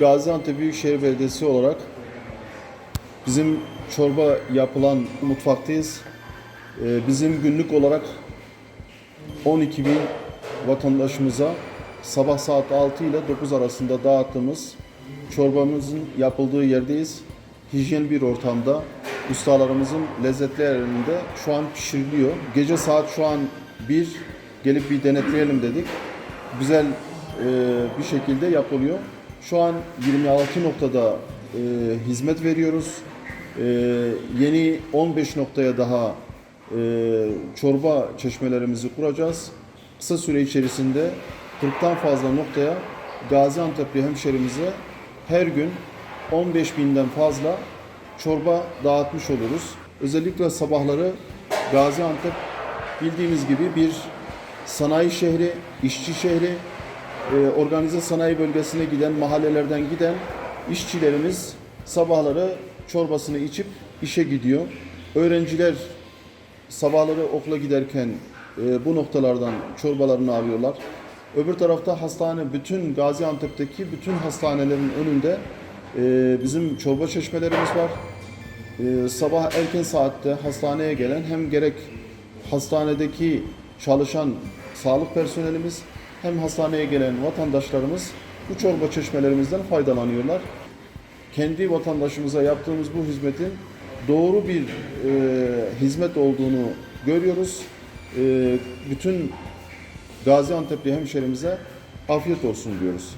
Gaziantep Büyükşehir Belediyesi olarak bizim çorba yapılan mutfaktayız. Ee, Bizim günlük olarak 12 bin vatandaşımıza sabah saat 6 ile 9 arasında dağıttığımız çorbamızın yapıldığı yerdeyiz. Hijyen bir ortamda ustalarımızın lezzetli elinde şu an pişiriliyor. Gece saat şu an 1 gelip bir denetleyelim dedik. Güzel e, bir şekilde yapılıyor. Şu an 26 noktada e, hizmet veriyoruz. E, yeni 15 noktaya daha e, çorba çeşmelerimizi kuracağız. Kısa süre içerisinde 40'tan fazla noktaya Gaziantep'li hemşerimize her gün 15 binden fazla çorba dağıtmış oluruz. Özellikle sabahları Gaziantep bildiğimiz gibi bir sanayi şehri, işçi şehri, e, organize sanayi bölgesine giden, mahallelerden giden işçilerimiz sabahları çorbasını içip işe gidiyor. Öğrenciler sabahları okula giderken e, bu noktalardan çorbalarını alıyorlar. Öbür tarafta hastane, bütün Gaziantep'teki bütün hastanelerin önünde e, bizim çorba çeşmelerimiz var. E, sabah erken saatte hastaneye gelen hem gerek hastanedeki çalışan sağlık personelimiz hem hastaneye gelen vatandaşlarımız bu çorba çeşmelerimizden faydalanıyorlar. Kendi vatandaşımıza yaptığımız bu hizmetin doğru bir e, hizmet olduğunu görüyoruz. E, bütün Gaziantep'li hemşerimize afiyet olsun diyoruz.